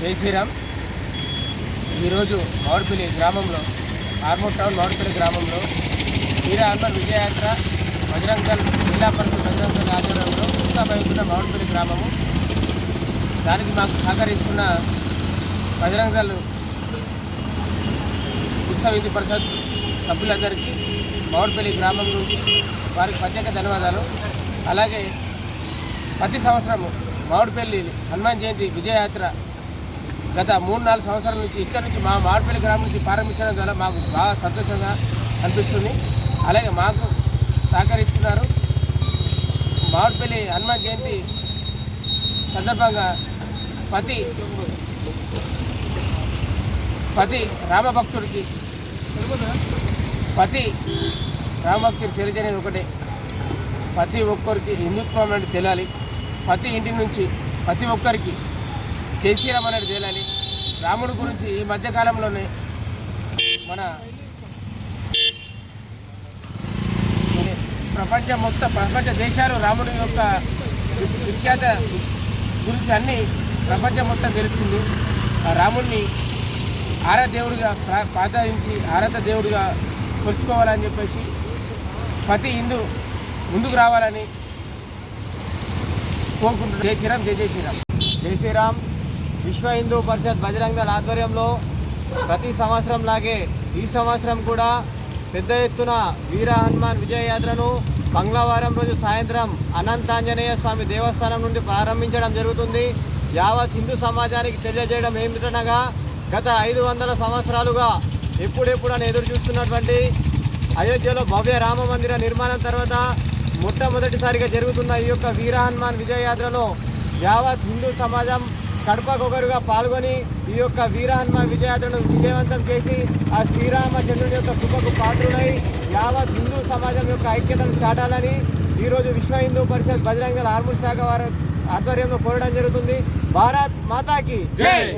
జై శ్రీరామ్. ఈరోజు మామిడిపల్లి గ్రామంలో ఆర్మూర్ టౌన్ మామిడిపల్లి గ్రామంలో వీర హనుమాన్ విజయయాత్ర బజరంగల్ జిల్లా పరిషత్ బజరంగల్ ఆధ్వర్యంలో ఉత్సాహమవుతున్న మామిడిపల్లి గ్రామము. దానికి మాకు సహకరిస్తున్న బజరంగల్ ఉత్సవ పరిషత్ సభ్యులందరికీ మామిడిపల్లి గ్రామం నుంచి వారికి ప్రత్యేక ధన్యవాదాలు. అలాగే ప్రతి సంవత్సరము మామిడిపల్లి హనుమాన్ జయంతి విజయయాత్ర గత మూడు నాలుగు సంవత్సరాల నుంచి ఇక్కడ నుంచి మా మామిడిపల్లి గ్రామం నుంచి ప్రారంభించడం ద్వారా మాకు బాగా సంతోషంగా అనిపిస్తుంది. అలాగే మాకు సహకరిస్తున్నారు. మామిడిపల్లి హనుమాన్ జయంతి సందర్భంగా పతి పతి రామభక్తుడికి పతి రామభక్తుడికి తెలియజేయడం ఒకటే. ప్రతి ఒక్కరికి హిందుత్వం అనేది తెలియాలి. ప్రతి ఇంటి నుంచి ప్రతి ఒక్కరికి జై శ్రీరామ్ అనేది తేలాలి. రాముడి గురించి ఈ మధ్యకాలంలోనే మన ప్రపంచం ప్రపంచ మొత్తం ప్రపంచ దేశాలు రాముడి యొక్క విఖ్యాత గురించి అన్ని ప్రపంచం మొత్తం తెలుస్తుంది. ఆ రాముడిని ఆరాదేవుడిగా దేవుడిగా ప్రా- ఆరాధ దేవుడిగా కొలుచుకోవాలని చెప్పేసి ప్రతి హిందూ ముందుకు రావాలని కోరుకుంటున్నాను. జై శ్రీరామ్ జై జై శ్రీరామ్. జై శ్రీరామ్. విశ్వ హిందూ పరిషత్ బజరంగ ఆధ్వర్యంలో ప్రతి సంవత్సరం లాగే ఈ సంవత్సరం కూడా పెద్ద ఎత్తున వీర హనుమాన్ విజయయాత్రను మంగళవారం రోజు సాయంత్రం అనంతాంజనేయ స్వామి దేవస్థానం నుండి ప్రారంభించడం జరుగుతుంది. యావత్ హిందూ సమాజానికి తెలియజేయడం ఏమిటనగా గత ఐదు వందల సంవత్సరాలుగా ఎప్పుడెప్పుడని ఎదురు చూస్తున్నటువంటి అయోధ్యలో భవ్య రామ మందిర నిర్మాణం తర్వాత మొట్టమొదటిసారిగా జరుగుతున్న ఈ యొక్క వీర హనుమాన్ విజయయాత్రలో యావత్ హిందూ సమాజం కడపకొకరుగా పాల్గొని ఈ యొక్క వీరాన్మ విజయాత్రను విజయవంతం చేసి ఆ శ్రీరామచంద్రుని యొక్క కృపకు పాత్రుడై యావత్ హిందూ సమాజం యొక్క ఐక్యతను చాటాలని ఈరోజు విశ్వ హిందూ పరిషత్ బజరంగల ఆర్మూర్ శాఖ వారి ఆధ్వర్యంలో కోరడం జరుగుతుంది. భారత్ మాతాకి